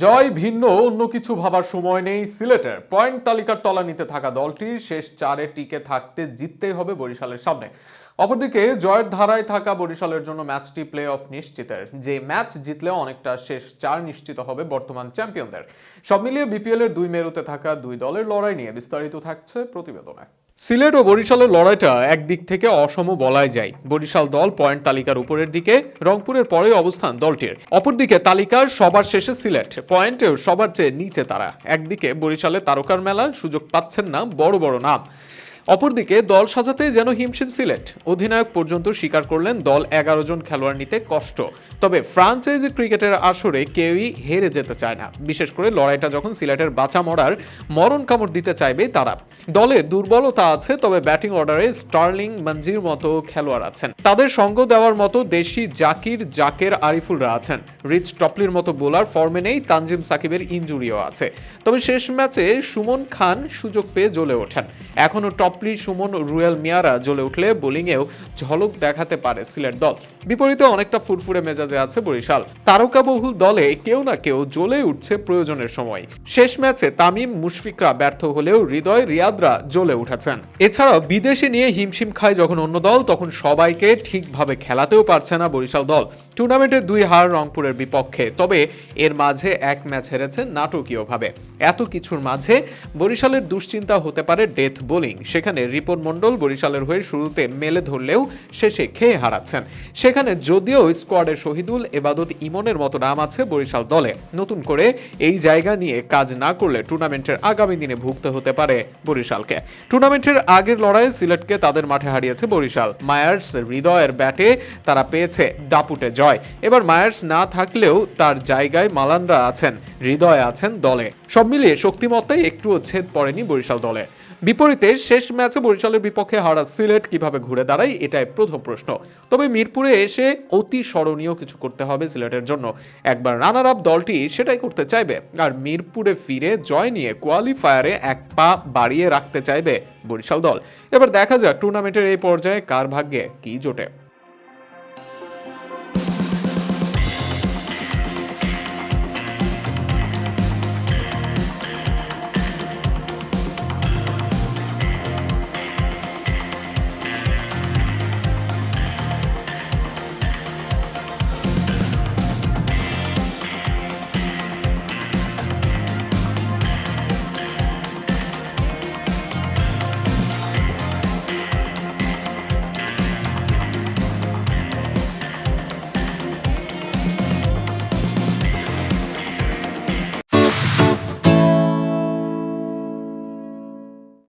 জয় ভিন্ন, অন্য কিছু ভাবার সময় নেই সিলেটের। পয়েন্ট তালিকার তলানিতে থাকা দলটির শেষ চারে টিকে থাকতে জিততেই হবে বরিশালের সামনে। অপরদিকে, জয়ের ধারায় থাকা বরিশালের জন্য ম্যাচটি প্লে অফ নিশ্চিতের। যে ম্যাচ জিতলেও অনেকটা শেষ চার নিশ্চিত হবে বর্তমান চ্যাম্পিয়নদের। সব মিলিয়ে বিপিএল এর দুই মেরুতে থাকা দুই দলের লড়াই নিয়ে বিস্তারিত থাকছে প্রতিবেদনে। সিলেট ও বরিশালের লড়াইটা একদিক থেকে অসম বলাই যায়। বরিশাল দল পয়েন্ট তালিকার উপরের দিকে, রংপুরের পরে অবস্থান দলটির। অপরদিকে তালিকার সবার শেষে সিলেট, পয়েন্টেও সবার চেয়ে নিচে তারা। একদিকে বরিশালে তারকার মেলা, সুযোগ পাচ্ছেন না বড় বড় নাম। অপরদিকে দল সাজাতে যেন হিমশিম সিলেট। অধিনায়ক পর্যন্ত স্বীকার করলেন দল এগারো জন খেলোয়াড় নিতে কষ্ট। তবে ফ্রাঞ্চাইজি ক্রিকেটের আসরে কেউই হেরে যেতে চায় না। বিশেষ করে লড়াইটা যখন সিলেটের বাঁচা মরার মরণ কামড় দিতে চাইবে তারা। দলে দুর্বলতা আছে, তবে ব্যাটিং অর্ডারে স্টার্লিং মঞ্জির মতো খেলোয়াড় আছেন। তাদের সঙ্গ দেওয়ার মতো দেশি জাকির জাকের আরিফুলরা আছেন। রিচ টপলির মতো বোলার ফর্মে নেই, তানজিম সাকিবের ইঞ্জুরিও আছে। তবে শেষ ম্যাচে সুমন খান সুযোগ পেয়ে জ্বলে ওঠেন। এখনও টপলি সুমন, রুয়েল মিয়ারা জ্বলে উঠলে বোলিংয়েও ঝলক দেখাতে পারে সিলেট দল। বিপরীতে অনেকটা ফুরফুরে মেজাজে আছে বরিশাল। তারকাবহুল দলে কেউ না কেউ জ্বলে উঠছে প্রয়োজনের সময়। শেষ ম্যাচে তামিম মুশফিকরা ব্যর্থ হলেও হৃদয় রিয়াদরা জ্বলে উঠেছেন। এছাড়াও বিদেশে নিয়ে হিমশিম খায় যখন অন্য দল, তখন সবাইকে ঠিকভাবে খেলাতেও পারছে না বরিশাল দল। টুর্নামেন্টে দুই হার রংপুরের বিপক্ষে, তবে এর মাঝে এক ম্যাচ হেরেছেন নাটকীয়ভাবে। এত কিছুর মাঝে বরিশালের দুশ্চিন্তা হতে পারে ডেথ বোলিং। সেখানে রিপন মণ্ডল বরিশালের হয়ে শুরুতে মেলে ধরলেও শেষে খেয়ে হারাচ্ছেন। সেখানে যদিও স্কোয়াডের শহীদুল এবাদত ইমনের মতো নাম আছে বরিশাল দলে। নতুন করে এই জায়গা নিয়ে কাজ না করলে টুর্নামেন্টের আগামী দিনে ভুগতে হতে পারে বরিশালকে। টুর্নামেন্টের আগের লড়াইয়ে সিলেটকে তাদের মাঠে হারিয়েছে বরিশাল। মায়ার্স হৃদয়ের ব্যাটে তারা পেয়েছে দাপুটে জয়। এবার মায়ার্স না থাকলেও তার জায়গায় মালানরা আছেন, হৃদয় আছেন দলে। সব মিলিয়ে শক্তিমত্তায় একটুও ছেদ পড়েনি বরিশাল দলে। বিপরীতে শেষ ম্যাচে বরিশালের বিপক্ষে হারা সিলেট কীভাবে ঘুরে দাঁড়ায়, এটাই প্রথম প্রশ্ন। তবে মিরপুরে এসে অতি স্মরণীয় কিছু করতে হবে সিলেটের জন্য। একবার রানার আপ দলটি সেটাই করতে চাইবে। আর মিরপুরে ফিরে জয় নিয়ে কোয়ালিফায়ারে এক পা বাড়িয়ে রাখতে চাইবে বরিশাল দল। এবার দেখা যাক টুর্নামেন্টের এই পর্যায়ে কার ভাগ্যে কি জোটে।